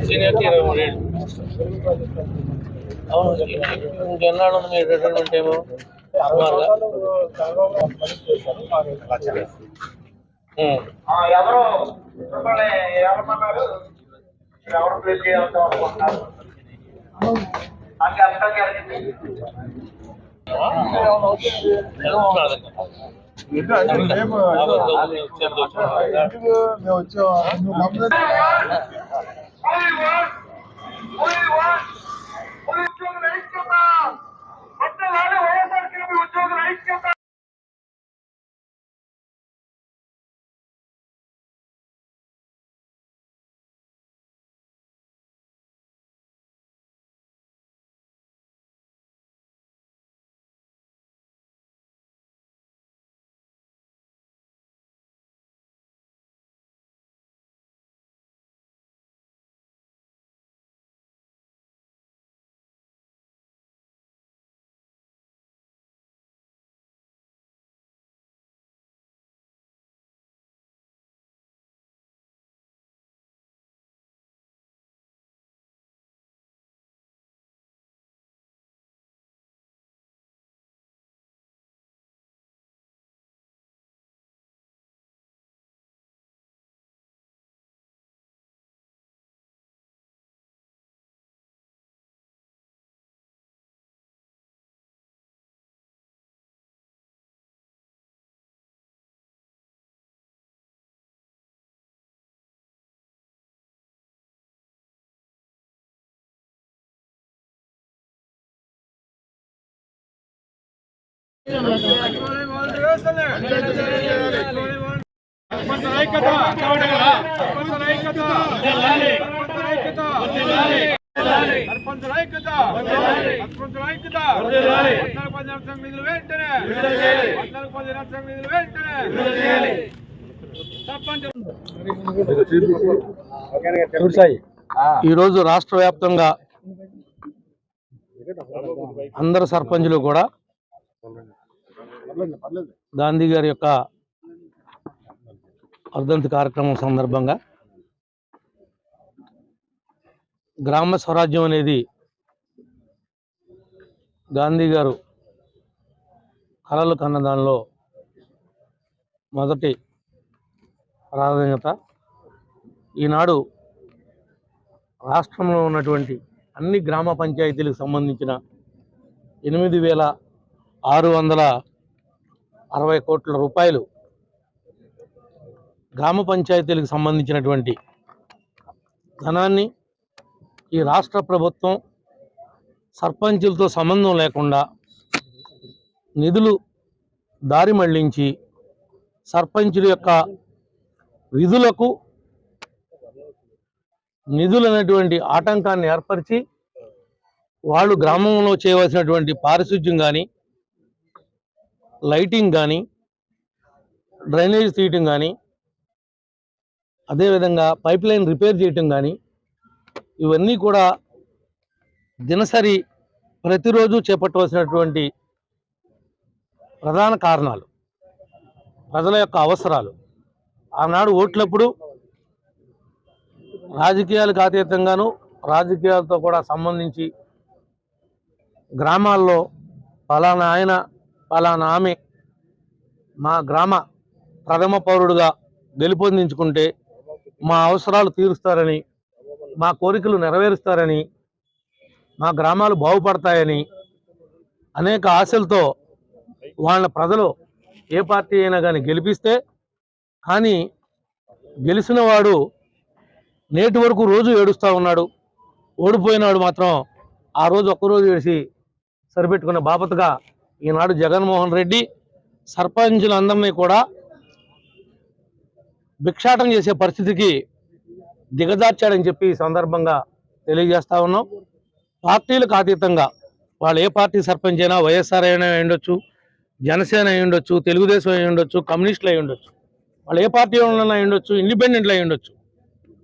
సీనియర్కి ఇరవై మూడు ఏళ్ళు అవును ఇంకెన్నాళ్ళు ఉంది మీ రిటైర్మెంట్ ఏమో. ఎవరు ఏమన్నారు ఎవరు ప్లేస్ చేయాల్సి అనుకుంటున్నారు మేము బాగా Only one. Only one. ఈరోజు రాష్ట్ర వ్యాప్తంగా అందరు సర్పంచులు కూడా గాంధీ గారి యొక్క వర్ధంతి కార్యక్రమం సందర్భంగా గ్రామ స్వరాజ్యం అనేది గాంధీ గారు కళలు కన్న దానిలో మొదటి ప్రాధాన్యత. ఈనాడు రాష్ట్రంలో ఉన్నటువంటి అన్ని గ్రామ పంచాయతీలకు సంబంధించిన ఎనిమిది వేల ఆరు వందల అరవై కోట్ల రూపాయలు గ్రామ పంచాయతీలకు సంబంధించినటువంటి ధనాన్ని ఈ రాష్ట్ర ప్రభుత్వం సర్పంచులతో సంబంధం లేకుండా నిధులు దారి మళ్ళించి సర్పంచుల యొక్క విధులకు నిధులనేటువంటి ఆటంకాన్ని ఏర్పరిచి వాళ్ళు గ్రామంలో చేయవలసినటువంటి పారిశుద్ధ్యం కానీ లైటింగ్ కానీ డ్రైనేజ్ తీయటం కానీ అదేవిధంగా పైప్ లైన్ రిపేర్ చేయటం కానీ ఇవన్నీ కూడా దినసరి ప్రతిరోజు చేపట్టవలసినటువంటి ప్రధాన కారణాలు ప్రజల యొక్క అవసరాలు. ఆనాడు ఓట్లప్పుడు రాజకీయాలకు అతీతంగాను రాజకీయాలతో కూడా సంబంధించి గ్రామాల్లో పలానా ఆయన పలానా ఆమె మా గ్రామ ప్రథమ పౌరుడుగా గెలుపొందించుకుంటే మా అవసరాలు తీరుస్తారని మా కోరికలు నెరవేరుస్తారని మా గ్రామాలు బాగుపడతాయని అనేక ఆశలతో వాళ్ళ ప్రజలు ఏ పార్టీ అయినా కానీ గెలిపిస్తే కానీ గెలిచిన వాడు నేటి వరకు రోజు ఏడుస్తూ ఉన్నాడు. ఓడిపోయినాడు మాత్రం ఆ రోజు ఒక్కరోజు ఏడిసి సరిపెట్టుకున్న బాపతగా ఈనాడు జగన్మోహన్ రెడ్డి సర్పంచులందరినీ కూడా భిక్షాటం చేసే పరిస్థితికి దిగజార్చాడని చెప్పి ఈ సందర్భంగా తెలియజేస్తా ఉన్నాం. పార్టీలకు అతీతంగా వాళ్ళు ఏ పార్టీ సర్పంచ్ అయినా వైఎస్ఆర్ అయినా అయి ఉండొచ్చు జనసేన అయి ఉండొచ్చు తెలుగుదేశం అయి ఉండొచ్చు కమ్యూనిస్టులు అయి ఉండొచ్చు వాళ్ళు ఏ పార్టీ వాళ్ళైనా అయి ఉండొచ్చు ఇండిపెండెంట్లు అయి ఉండొచ్చు.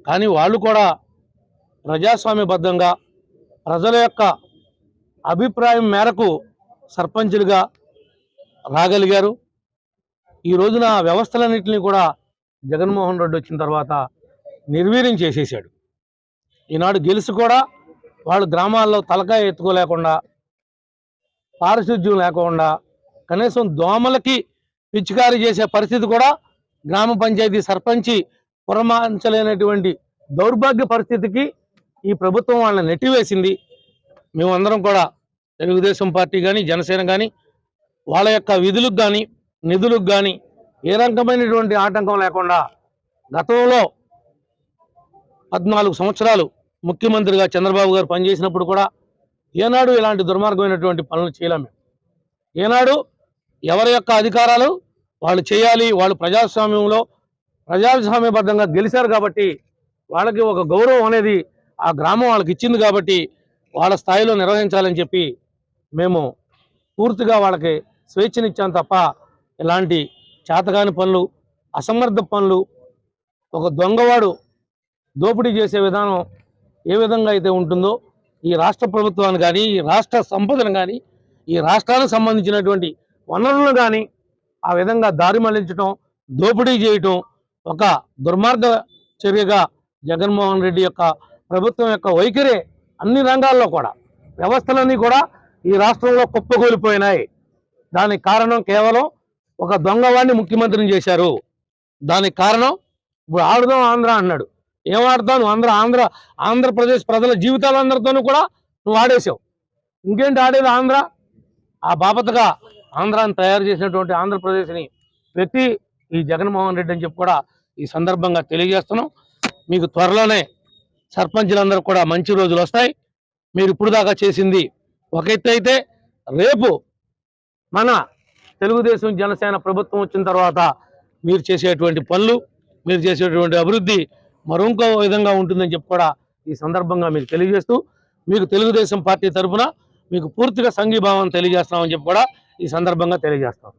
కానీ వాళ్ళు కూడా ప్రజాస్వామ్యబద్ధంగా ప్రజల యొక్క అభిప్రాయం మేరకు సర్పంచులుగా రాగలిగారు. ఈ రోజున ఆ వ్యవస్థలన్నింటినీ కూడా జగన్మోహన్ రెడ్డి వచ్చిన తర్వాత నిర్వీర్యం చేసేసాడు ఈనాడు గెలిచి కూడా వాళ్ళు గ్రామాల్లో తలకాయ ఎత్తుకోలేకుండా పారిశుద్ధ్యం లేకుండా కనీసం దోమలకి పిచికారీ చేసే పరిస్థితి కూడా గ్రామ పంచాయతీ సర్పంచి పురమాంచలేనటువంటి దౌర్భాగ్య పరిస్థితికి ఈ ప్రభుత్వం వాళ్ళని నెట్టివేసింది. మేమందరం కూడా తెలుగుదేశం పార్టీ కానీ జనసేన కానీ వాళ్ళ యొక్క విధులకు కానీ నిధులకు కానీ ఏ రకమైనటువంటి ఆటంకం లేకుండా గతంలో పద్నాలుగు సంవత్సరాలు ముఖ్యమంత్రిగా చంద్రబాబు గారు పనిచేసినప్పుడు కూడా ఏనాడు ఇలాంటి దుర్మార్గమైనటువంటి పనులు చేయలేము ఏనాడు ఎవరి యొక్క అధికారాలు వాళ్ళు చేయాలి వాళ్ళు ప్రజాస్వామ్యంలో ప్రజాస్వామ్యబద్ధంగా గెలిచారు కాబట్టి వాళ్ళకి ఒక గౌరవం అనేది ఆ గ్రామం వాళ్ళకి ఇచ్చింది కాబట్టి వాళ్ళ స్థాయిలో నిర్వహించాలని చెప్పి మేము పూర్తిగా వాళ్ళకి స్వేచ్ఛనిచ్చాం తప్ప ఇలాంటి చేతగాని పనులు అసమర్థ పనులు ఒక దొంగవాడు దోపిడీ చేసే విధానం ఏ విధంగా అయితే ఉంటుందో ఈ రాష్ట్ర ప్రభుత్వాన్ని కానీ ఈ రాష్ట్ర సంపదను కానీ ఈ రాష్ట్రానికి సంబంధించినటువంటి వనరులను కానీ ఆ విధంగా దారి మళ్ళించడం దోపిడీ చేయటం ఒక దుర్మార్గ చర్యగా జగన్మోహన్ రెడ్డి యొక్క ప్రభుత్వం యొక్క వైఖరి అన్ని రంగాల్లో కూడా. వ్యవస్థలన్నీ కూడా ఈ రాష్ట్రంలో కుప్పకూలిపోయినాయి. దానికి కారణం కేవలం ఒక దొంగవాడిని ముఖ్యమంత్రిని చేశారు. దానికి కారణం ఇప్పుడు ఆడుదాం ఆంధ్ర అన్నాడు. ఏం ఆడతావు నువ్వు ఆంధ్ర ఆంధ్ర ఆంధ్రప్రదేశ్ ప్రజల జీవితాలందరితోనూ కూడా నువ్వు ఆడేసావు ఇంకేంటి ఆడేది ఆంధ్ర? ఆ బాపతగా ఆంధ్రాన్ని తయారు చేసినటువంటి ఆంధ్రప్రదేశ్ని ప్రతి ఈ జగన్మోహన్ రెడ్డి అని చెప్పి కూడా ఈ సందర్భంగా తెలియజేస్తున్నాం. మీకు త్వరలోనే సర్పంచులందరూ కూడా మంచి రోజులు వస్తాయి. మీరు ఇప్పుడు దాకా చేసింది ఒక ఎత్తు అయితే రేపు మన తెలుగుదేశం జనసేన ప్రభుత్వం వచ్చిన తర్వాత మీరు చేసేటువంటి పనులు మీరు చేసేటువంటి అభివృద్ధి మరొంకో విధంగా ఉంటుందని చెప్పి కూడా ఈ సందర్భంగా మీకు తెలియజేస్తూ మీకు తెలుగుదేశం పార్టీ తరఫున మీకు పూర్తిగా సంఘీభావం తెలియజేస్తామని చెప్పి కూడా ఈ సందర్భంగా తెలియజేస్తాం